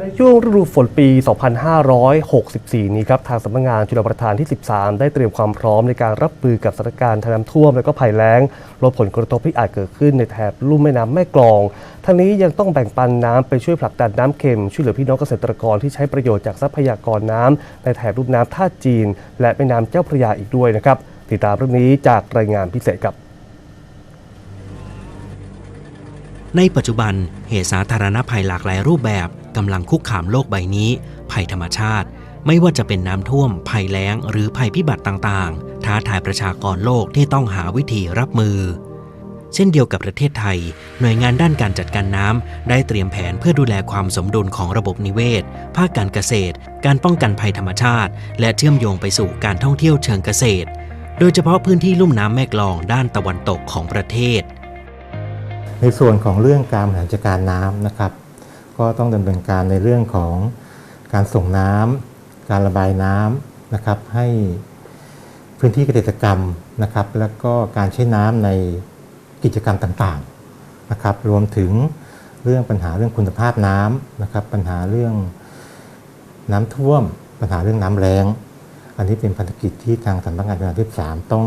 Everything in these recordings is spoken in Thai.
ในช่วงฤดูฝนปี 2564 นี้ครับ ทางสำนักงานชลประทานที่ 13 ได้เตรียมความพร้อมในการรับมือกับสถานการณ์ทน้ำท่วม และก็ภัยแล้งลดผลกระทบที่อาจเกิดขึ้นในแถบลุ่มแม่น้ำแม่กลอง ทั้งนี้ยังต้องแบ่งปันน้ำไปช่วยผลักดันน้ำเค็ม ช่วยเหลือพี่น้องเกษตรกรที่ใช้ประโยชน์จากทรัพยากรน้ำในแถบลุ่มน้ำท่าจีน และแม่น้ำเจ้าพระยาอีกด้วยนะครับ ติดตามเรื่องนี้จากรายงานพิเศษครับในปัจจุบันเหตุสาธารณภัยหลากหลายรูปแบบ กำลังคุกคามโลกใบนี้ ภัยธรรมชาติ ไม่ว่าจะเป็นน้ำท่วม ภัยแล้ง หรือภัยพิบัติต่างๆ ท้าทายประชากรโลกที่ต้องหาวิธีรับมือ เช่นเดียวกับประเทศไทย หน่วยงานด้านการจัดการน้ำได้เตรียมแผนเพื่อดูแลความสมดุลของระบบนิเวศ ภาคการเกษตร การป้องกันภัยธรรมชาติ และเชื่อมโยงไปสู่การท่องเที่ยวเชิงเกษตร โดยเฉพาะพื้นที่ลุ่มน้ำแม่กลองด้านตะวันตกของประเทศในส่วนของเรื่องการบริหารจัดการน้ำนะครับ ก็ต้องดำเนินการในเรื่องของการส่งน้ำการระบายน้ำนะครับ ให้พื้นที่เกษตรกรรมนะครับ แล้วก็การใช้น้ำในกิจกรรมต่างๆนะครับ รวมถึงเรื่องปัญหาเรื่องคุณภาพน้ำนะครับ ปัญหาเรื่องน้ำท่วม ปัญหาเรื่องน้ำแล้งอันนี้เป็นภารกิจที่ทางสำนักงานการที่สามต้อง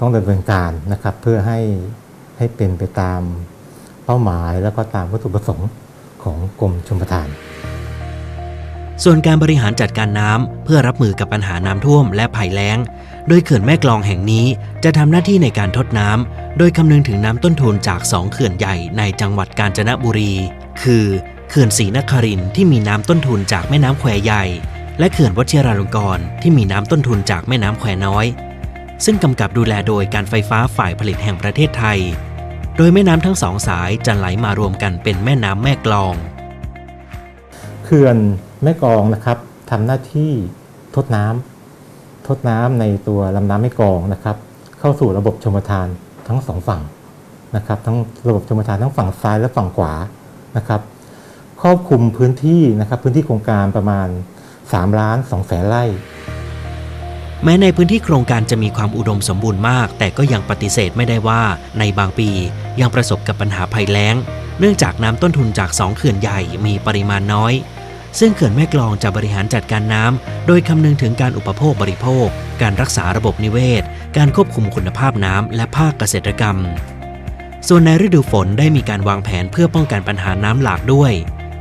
ต้องดำเนินการนะครับ เพื่อให้ให้เป็นไปตามเป้าหมายแล้วก็ตามวัตถุประสงค์ ของกรมชลประทาน ส่วนการบริหารจัดการน้ำเพื่อรับมือกับปัญหาน้ำท่วมและภัยแล้ง โดยเขื่อนแม่กลองแห่งนี้จะทำหน้าที่ในการทดน้ำโดยคำนึงถึงน้ำต้นทุนจาก2เขื่อนใหญ่ในจังหวัดกาญจนบุรี คือเขื่อนศรีนครินที่มีน้ำต้นทุนจากแม่น้ำแควใหญ่ และเขื่อนวชิราลงกรณ์ที่มีน้ำต้นทุนจากแม่น้ำแควน้อย ซึ่งกำกับดูแลโดยการไฟฟ้าฝ่ายผลิตแห่งประเทศไทย โดยแม่น้ำทั้งสองสายจะไหลมารวมกันเป็นแม่น้ำแม่กลอง เขื่อนแม่กลองนะครับทำหน้าที่ทดน้ำทดน้ำในตัวลำน้ำแม่กลองนะครับ เข้าสู่ระบบชมทานทั้งสองฝั่งนะครับทั้งระบบชมทานทั้งฝั่งซ้ายและฝั่งขวานะครับครอบคลุมพื้นที่นะครับพื้นที่โครงการประมาณ3ล้าน2แสนไร่ แม้ในพื้นที่โครงการจะมีความอุดมสมบูรณ์มาก แต่ก็ยังปฏิเสธไม่ได้ว่า ในบางปียังประสบกับปัญหาภัยแล้ง เนื่องจากน้ำต้นทุนจาก2เขื่อนใหญ่มีปริมาณน้อย ซึ่งเขื่อนแม่กลองจะบริหารจัดการน้ำโดยคำนึงถึงการอุปโภคบริโภค การรักษาระบบนิเวศ การควบคุมคุณภาพน้ำและภาคเกษตรกรรม ส่วนในฤดูฝนได้มีการวางแผนเพื่อป้องกันปัญหาน้ำหลากด้วย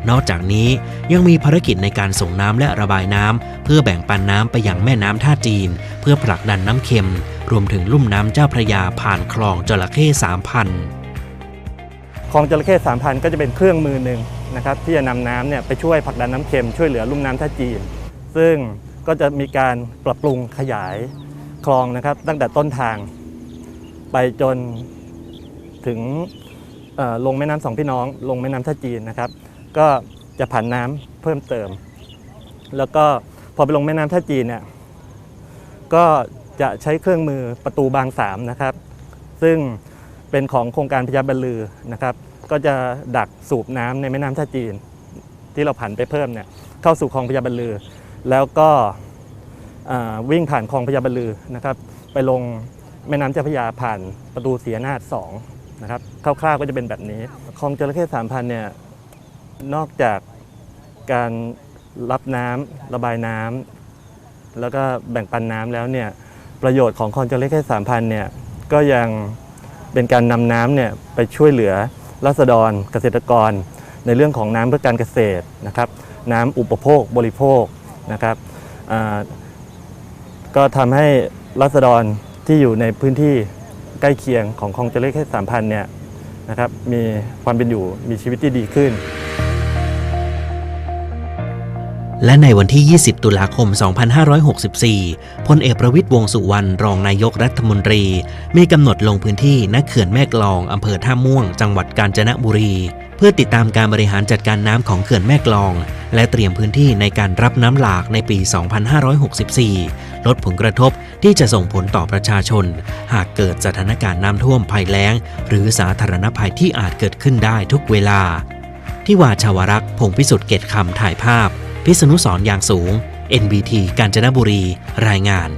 นอกจากนี้ยังมีภารกิจในการส่งน้ำและระบายน้ำเพื่อแบ่งปันน้ำไปยังแม่น้ำท่าจีน เพื่อผลักดันน้ำเค็ม รวมถึงลุ่มน้ำเจ้าพระยาผ่านคลองจระเข้สามพันคลองจระเข้สามพันก็จะเป็นเครื่องมือหนึ่งนะครับที่จะนำน้ำเนี่ยไปช่วยผลักดันน้ำเค็มช่วยเหลือลุ่มน้ำท่าจีน ซึ่งก็จะมีการปรับปรุงขยายคลองนะครับตั้งแต่ต้นทาง ไปจนถึงลงแม่น้ำสองพี่น้อง ลงแม่น้ำท่าจีนนะครับ ก็จะผ่านน้ำเพิ่มเติม แล้วก็พอไปลงแม่น้ำท่าจีนเนี่ยก็จะใช้เครื่องมือประตูบางสามนะครับ ซึ่งเป็นของโครงการพญาบรรลือนะครับ ก็จะดักสูบน้ำในแม่น้ำท่าจีน ที่เราผันไปเพิ่มเนี่ยเข้าสู่คลองพญาบรรลือ แล้วก็วิ่งผ่านคลองพญาบรรลือนะครับ ไปลงแม่น้ำเจ้าพระยาผ่านประตูเสียนาทสองนะครับคร่าวๆก็จะเป็นแบบนี้คลองจระเข้สามพันเนี่ย นอกจากการรับน้ำระบายน้ำแล้วก็แบ่งปันน้ำแล้วเนี่ยประโยชน์ของคลองจระเข้สามพันเนี่ยก็ยังเป็นการนำน้ำเนี่ยไปช่วยเหลือรัษฎรเกษตรกร ในเรื่องของน้ำเพื่อการเกษตรนะครับ น้ำอุปโภคบริโภคนะครับก็ทำให้รัษฎรที่อยู่ในพื้นที่ใกล้เคียงของคลองจระเข้สามพันเนี่ยนะครับมีความเป็นอยู่มีชีวิตที่ดีขึ้น และในวันที่ 20 ตุลาคม 2564 พลเอกประวิตยวงสุวรรณ รองนายกรัฐมนตรี มีกำหนดลงพื้นที่ณเขื่อนแม่กลองอำเภอท่าม่วง จังหวัดกาญจนบุรี เพื่อติดตามการบริหารจัดการน้ำของเขื่อนแม่กลอง และเตรียมพื้นที่ในการรับน้ำหลากในปี 2564 ลดผลกระทบที่จะส่งผลต่อประชาชน หากเกิดสถานการณ์น้ำท่วมภัยแล้ง หรือสาธารณภัยที่อาจเกิดขึ้นได้ทุกเวลา ที่ว่าชาวรักษ์พงพิสุทธิ์เกตคำถ่ายภาพ พิษณุสรอย่างสูง NBT กาญจนบุรี รายงาน